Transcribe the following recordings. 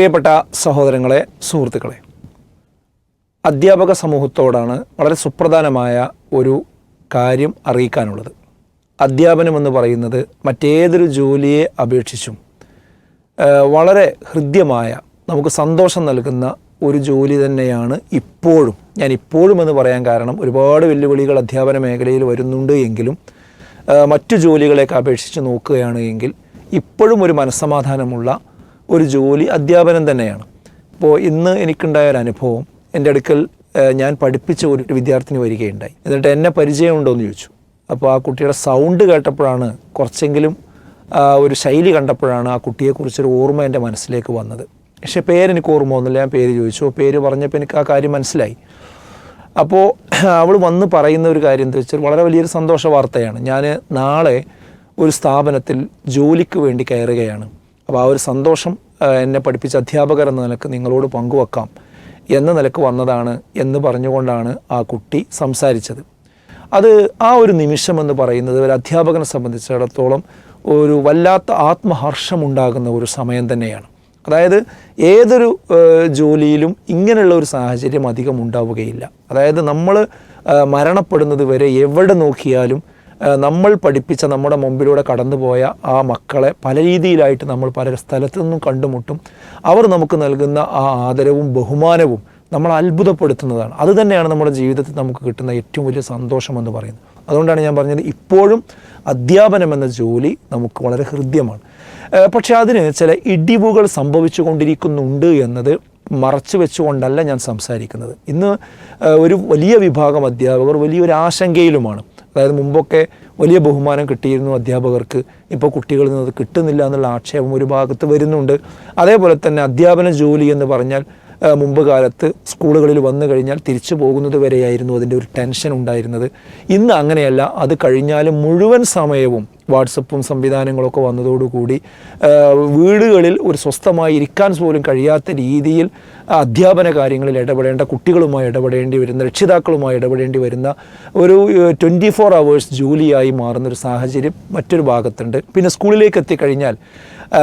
പ്രിയപ്പെട്ട സഹോദരങ്ങളെ സുഹൃത്തുക്കളെ അധ്യാപക സമൂഹത്തോടാണ് വളരെ സുപ്രധാനമായ ഒരു കാര്യം അറിയിക്കാനുള്ളത്. അധ്യാപനം എന്ന് പറയുന്നത് മറ്റേതൊരു ജോലിയെ അപേക്ഷിച്ചും വളരെ ഹൃദ്യമായ നമുക്ക് സന്തോഷം നൽകുന്ന ഒരു ജോലി തന്നെയാണ് ഇപ്പോഴും. ഞാൻ ഇപ്പോഴും എന്ന് പറയാൻ കാരണം ഒരുപാട് വെല്ലുവിളികൾ അധ്യാപന മേഖലയിൽ വരുന്നുണ്ട് എങ്കിലും മറ്റു ജോലികളെയൊക്കെ അപേക്ഷിച്ച് നോക്കുകയാണ് എങ്കിൽ ഇപ്പോഴും ഒരു മനസ്സമാധാനമുള്ള ഒരു ജോലി അധ്യാപനം തന്നെയാണ്. അപ്പോൾ ഇന്ന് എനിക്കുണ്ടായ ഒരു അനുഭവം എന്റെ അടുക്കൽ ഞാൻ പഠിപ്പിച്ച ഒരു വിദ്യാർത്ഥിനി വരികയുണ്ടായി. എന്നിട്ട് എന്നെ പരിചയമുണ്ടോ എന്ന് ചോദിച്ചു. അപ്പോൾ ആ കുട്ടിയുടെ സൗണ്ട് കേട്ടപ്പോഴാണ് കുറച്ചെങ്കിലും ഒരു ശൈലി കണ്ടപ്പോഴാണ് ആ കുട്ടിയെക്കുറിച്ചൊരു ഓർമ്മ എന്റെ മനസ്സിലേക്ക് വന്നത്. പക്ഷേ പേരെനിക്ക് ഓർമ്മ വന്നില്ല ഞാൻ പേര് ചോദിച്ചു. പേര് പറഞ്ഞപ്പോൾ എനിക്ക് ആ കാര്യം മനസ്സിലായി. അപ്പോൾ അവൾ വന്ന് പറയുന്ന ഒരു കാര്യം എന്താ വെച്ചാൽ വളരെ വലിയൊരു സന്തോഷ വാർത്തയാണ്. ഞാൻ നാളെ ഒരു സ്ഥാപനത്തിൽ ജോലിക്ക് വേണ്ടി കയറുകയാണ്. അപ്പോൾ ആ ഒരു സന്തോഷം എന്നെ പഠിപ്പിച്ച അധ്യാപകർ എന്ന നിലയ്ക്ക് നിങ്ങളോട് പങ്കുവെക്കാം എന്ന നിലയ്ക്ക് വന്നതാണ് എന്ന് പറഞ്ഞുകൊണ്ടാണ് ആ കുട്ടി സംസാരിച്ചത്. അത് ആ ഒരു നിമിഷം എന്ന് പറയുന്നത് ഒരു അധ്യാപകനെ സംബന്ധിച്ചിടത്തോളം ഒരു വല്ലാത്ത ആത്മഹർഷമുണ്ടാകുന്ന ഒരു സമയം തന്നെയാണ്. അതായത് ഏതൊരു ജോലിയിലും ഇങ്ങനെയുള്ള ഒരു സാഹചര്യം അധികം ഉണ്ടാവുകയില്ല. അതായത് നമ്മൾ മരണപ്പെടുന്നത് വരെ എവിടെ നോക്കിയാലും നമ്മൾ പഠിപ്പിച്ച നമ്മുടെ മുമ്പിലൂടെ കടന്നുപോയ ആ മക്കളെ പല രീതിയിലായിട്ട് നമ്മൾ പല സ്ഥലത്തു നിന്നും കണ്ടുമുട്ടും. അവർ നമുക്ക് നൽകുന്ന ആ ആദരവും ബഹുമാനവും നമ്മൾ അത്ഭുതപ്പെടുത്തുന്നതാണ്. അത് തന്നെയാണ് നമ്മുടെ ജീവിതത്തിൽ നമുക്ക് കിട്ടുന്ന ഏറ്റവും വലിയ സന്തോഷം എന്ന് പറയുന്നത്. അതുകൊണ്ടാണ് ഞാൻ പറഞ്ഞത് ഇപ്പോഴും അധ്യാപനം എന്ന ജോലി നമുക്ക് വളരെ ഹൃദ്യമാണ്. പക്ഷേ അതിന് ചില ഇടിവുകൾ സംഭവിച്ചു കൊണ്ടിരിക്കുന്നുണ്ട് എന്നത് മറച്ചു വെച്ചുകൊണ്ടല്ല ഞാൻ സംസാരിക്കുന്നത്. ഇന്ന് ഒരു വലിയ വിഭാഗം അധ്യാപകർ വലിയൊരു ആശങ്കയിലുമാണ്. അതായത് മുമ്പൊക്കെ വലിയ ബഹുമാനം കിട്ടിയിരുന്നു അധ്യാപകർക്ക്. ഇപ്പോൾ കുട്ടികളിൽ നിന്ന് അത് കിട്ടുന്നില്ല എന്നുള്ള ആക്ഷേപം ഒരു ഭാഗത്ത് വരുന്നുണ്ട്. അതേപോലെ തന്നെ അധ്യാപന ജോലി എന്ന് പറഞ്ഞാൽ മുമ്പ് കാലത്ത് സ്കൂളുകളിൽ വന്നു കഴിഞ്ഞാൽ തിരിച്ചു പോകുന്നത് വരെയായിരുന്നു അതിന്റെ ഒരു ടെൻഷൻ ഉണ്ടായിരുന്നത്. ഇന്ന് അങ്ങനെയല്ല. അത് കഴിഞ്ഞാലും മുഴുവൻ സമയവും വാട്സപ്പും സംവിധാനങ്ങളൊക്കെ വന്നതോടുകൂടി വീടുകളിൽ ഒരു സ്വസ്ഥമായി ഇരിക്കാൻ പോലും കഴിയാത്ത രീതിയിൽ അധ്യാപന കാര്യങ്ങളിൽ ഇടപെടേണ്ട കുട്ടികളുമായി ഇടപെടേണ്ടി വരുന്ന രക്ഷിതാക്കളുമായി ഇടപെടേണ്ടി വരുന്ന ഒരു ട്വന്റി ഫോർ അവേഴ്സ് ജോലിയായി മാറുന്ന ഒരു സാഹചര്യം മറ്റൊരു ഭാഗത്തുണ്ട്. പിന്നെ സ്കൂളിലേക്ക് എത്തിക്കഴിഞ്ഞാൽ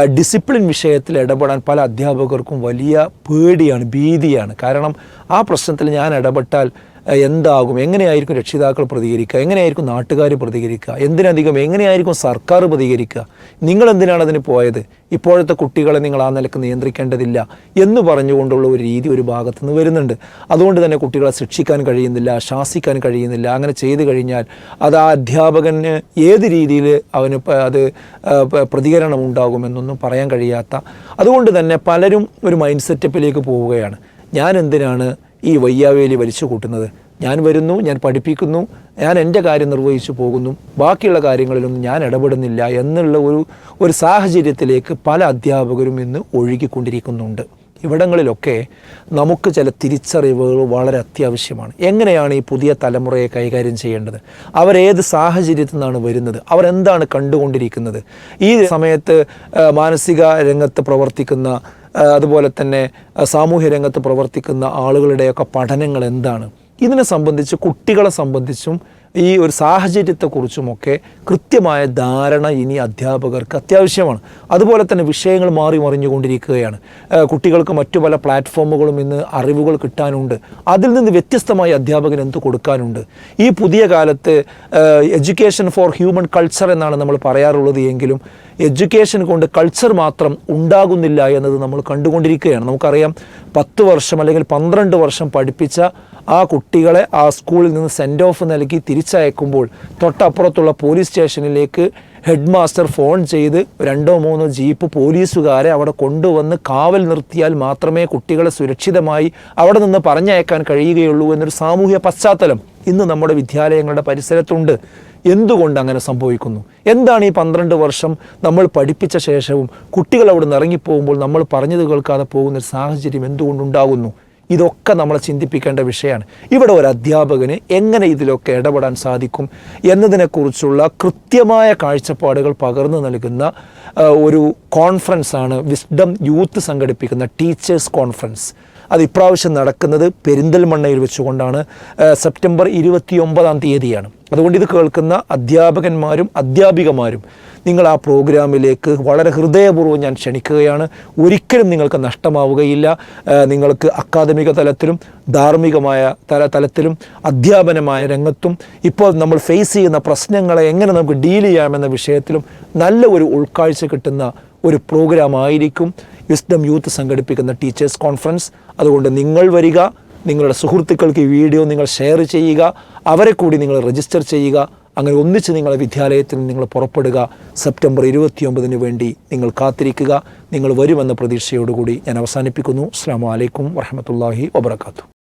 ഡിസിപ്ലിൻ വിഷയത്തിൽ ഇടപെടാൻ പല അധ്യാപകർക്കും വലിയ പേടിയാണ് ഭീതിയാണ്. കാരണം ആ പ്രശ്നത്തിൽ ഞാൻ ഇടപെട്ടാൽ എന്താകും? എങ്ങനെയായിരിക്കും രക്ഷിതാക്കൾ പ്രതികരിക്കുക? എങ്ങനെയായിരിക്കും നാട്ടുകാർ പ്രതികരിക്കുക? എന്തിനധികം എങ്ങനെയായിരിക്കും സർക്കാർ പ്രതികരിക്കുക? നിങ്ങൾ എന്തിനാണ് അതിന് പോയത്? ഇപ്പോഴത്തെ കുട്ടികളെ നിങ്ങൾ ആ നിലയ്ക്ക് നിയന്ത്രിക്കേണ്ടതില്ല എന്ന് പറഞ്ഞുകൊണ്ടുള്ള ഒരു രീതി ഒരു ഭാഗത്തു നിന്ന് വരുന്നുണ്ട്. അതുകൊണ്ട് തന്നെ കുട്ടികളെ ശിക്ഷിക്കാൻ കഴിയുന്നില്ല ശാസിക്കാൻ കഴിയുന്നില്ല. അങ്ങനെ ചെയ്തു കഴിഞ്ഞാൽ അത് ആ അധ്യാപകന് ഏത് രീതിയിൽ അവന് അത് പ്രതികരണം ഉണ്ടാകുമെന്നൊന്നും പറയാൻ കഴിയാത്ത. അതുകൊണ്ട് തന്നെ പലരും ഒരു മൈൻഡ് സെറ്റപ്പിലേക്ക് പോവുകയാണ്. ഞാൻ എന്തിനാണ് ഈ വയ്യാവേലി വലിച്ചു കൂട്ടുന്നത്. ഞാൻ വരുന്നു ഞാൻ പഠിപ്പിക്കുന്നു ഞാൻ എന്റെ കാര്യം നിർവഹിച്ചു പോകുന്നു ബാക്കിയുള്ള കാര്യങ്ങളിലൊന്നും ഞാൻ ഇടപെടുന്നില്ല എന്നുള്ള ഒരു ഒരു സാഹചര്യത്തിലേക്ക് പല അധ്യാപകരും ഇന്ന് ഒഴുകിക്കൊണ്ടിരിക്കുന്നുണ്ട്. ഇവിടങ്ങളിലൊക്കെ നമുക്ക് ചില തിരിച്ചറിവുകൾ വളരെ അത്യാവശ്യമാണ്. എങ്ങനെയാണ് ഈ പുതിയ തലമുറയെ കൈകാര്യം ചെയ്യേണ്ടത്? അവരേത് സാഹചര്യത്തിൽ നിന്നാണ് വരുന്നത്? അവരെന്താണ് കണ്ടുകൊണ്ടിരിക്കുന്നത്? ഈ സമയത്ത് മാനസിക രംഗത്ത് പ്രവർത്തിക്കുന്ന അതുപോലെ തന്നെ സാമൂഹ്യ രംഗത്ത് പ്രവർത്തിക്കുന്ന ആളുകളുടെയൊക്കെ പഠനങ്ങൾ എന്താണ്? ഇതിനെ സംബന്ധിച്ച് കുട്ടികളെ സംബന്ധിച്ചും ഈ ഒരു സാഹചര്യത്തെക്കുറിച്ചുമൊക്കെ കൃത്യമായ ധാരണ ഇനി അധ്യാപകർക്ക് അത്യാവശ്യമാണ്. അതുപോലെ തന്നെ വിഷയങ്ങൾ മാറി മറിഞ്ഞുകൊണ്ടിരിക്കുകയാണ്. കുട്ടികൾക്ക് മറ്റു പല പ്ലാറ്റ്ഫോമുകളും ഇന്ന് അറിവുകൾ കിട്ടാനുണ്ട്. അതിൽ നിന്ന് വ്യത്യസ്തമായി അധ്യാപകൻ എന്ത് കൊടുക്കാനുണ്ട്? ഈ പുതിയ കാലത്ത് എഡ്യൂക്കേഷൻ ഫോർ ഹ്യൂമൻ കൾച്ചർ എന്നാണ് നമ്മൾ പറയാറുള്ളത് എങ്കിലും എഡ്യൂക്കേഷൻ കൊണ്ട് കൾച്ചർ മാത്രം ഉണ്ടാകുന്നില്ല എന്നത് നമ്മൾ കണ്ടുകൊണ്ടിരിക്കുകയാണ്. നമുക്കറിയാം പത്ത് വർഷം അല്ലെങ്കിൽ പന്ത്രണ്ട് വർഷം പഠിപ്പിച്ച ആ കുട്ടികളെ ആ സ്കൂളിൽ നിന്ന് സെൻഡ് ഓഫ് നൽകി തിരിച്ചയക്കുമ്പോൾ തൊട്ടപ്പുറത്തുള്ള പോലീസ് സ്റ്റേഷനിലേക്ക് ഹെഡ് മാസ്റ്റർ ഫോൺ ചെയ്ത് രണ്ടോ മൂന്നോ ജീപ്പ് പോലീസുകാരെ അവിടെ കൊണ്ടുവന്ന് കാവൽ നിർത്തിയാൽ മാത്രമേ കുട്ടികളെ സുരക്ഷിതമായി അവിടെ നിന്ന് പറഞ്ഞയക്കാൻ കഴിയുകയുള്ളൂ എന്നൊരു സാമൂഹ്യ പശ്ചാത്തലം ഇന്ന് നമ്മുടെ വിദ്യാലയങ്ങളുടെ പരിസരത്തുണ്ട്. എന്തുകൊണ്ട് അങ്ങനെ സംഭവിക്കുന്നു? എന്താണ് ഈ പന്ത്രണ്ട് വർഷം നമ്മൾ പഠിപ്പിച്ച ശേഷവും കുട്ടികൾ അവിടെ നിന്ന് ഇറങ്ങിപ്പോകുമ്പോൾ നമ്മൾ പറഞ്ഞത് കേൾക്കാതെ പോകുന്ന ഒരു സാഹചര്യം എന്തുകൊണ്ടുണ്ടാകുന്നു? ഇതൊക്കെ നമ്മൾ ചിന്തിപ്പിക്കേണ്ട വിഷയമാണ്. ഇവിടെ ഒരു അധ്യാപകന് എങ്ങനെ ഇതിലൊക്കെ ഇടപെടാൻ സാധിക്കും എന്നതിനെക്കുറിച്ചുള്ള കൃത്യമായ കാഴ്ചപ്പാടുകൾ പകർന്നു നൽകുന്ന ഒരു കോൺഫറൻസാണ് വിസ്ഡം യൂത്ത് സംഘടിപ്പിക്കുന്ന ടീച്ചേഴ്സ് കോൺഫറൻസ് അത് ഇപ്രാവശ്യം നടക്കുന്നത് പെരിന്തൽമണ്ണയിൽ വെച്ചുകൊണ്ടാണ് സെപ്റ്റംബർ ഇരുപത്തി ഒമ്പതാം തീയതിയാണ്. അതുകൊണ്ട് ഇത് കേൾക്കുന്ന അധ്യാപകന്മാരും അധ്യാപികമാരും നിങ്ങൾ ആ പ്രോഗ്രാമിലേക്ക് വളരെ ഹൃദയപൂർവം ഞാൻ ക്ഷണിക്കുകയാണ്. ഒരിക്കലും നിങ്ങൾക്ക് നഷ്ടമാവുകയില്ല. നിങ്ങൾക്ക് അക്കാദമിക തലത്തിലും ധാർമ്മികമായ തല തലത്തിലും അധ്യാപനമായ രംഗത്തും ഇപ്പോൾ നമ്മൾ ഫേസ് ചെയ്യുന്ന പ്രശ്നങ്ങളെ എങ്ങനെ നമുക്ക് ഡീൽ ചെയ്യാമെന്ന വിഷയത്തിലും നല്ല ഒരു ഉൾക്കാഴ്ച കിട്ടുന്ന ഒരു പ്രോഗ്രാം ആയിരിക്കും വിസ്ഡം യൂത്ത് സംഘടിപ്പിക്കുന്ന ടീച്ചേഴ്സ് കോൺഫറൻസ് അതുകൊണ്ട് നിങ്ങൾ വരിക നിങ്ങളുടെ സുഹൃത്തുക്കൾക്ക് ഈ വീഡിയോ നിങ്ങൾ ഷെയർ ചെയ്യുക അവരെ കൂടി നിങ്ങൾ രജിസ്റ്റർ ചെയ്യുക. അങ്ങനെ ഒന്നിച്ച് നിങ്ങളെ വിദ്യാലയത്തിൽ നിങ്ങൾ പുറപ്പെടുക. സെപ്റ്റംബർ ഇരുപത്തിയൊമ്പതിന് വേണ്ടി നിങ്ങൾ കാത്തിരിക്കുക. നിങ്ങൾ വരുമെന്ന പ്രതീക്ഷയോടുകൂടി ഞാൻ അവസാനിപ്പിക്കുന്നു. അസ്സാം വലൈക്കും വർഹമത്തല്ലാഹി വബർക്കാത്തു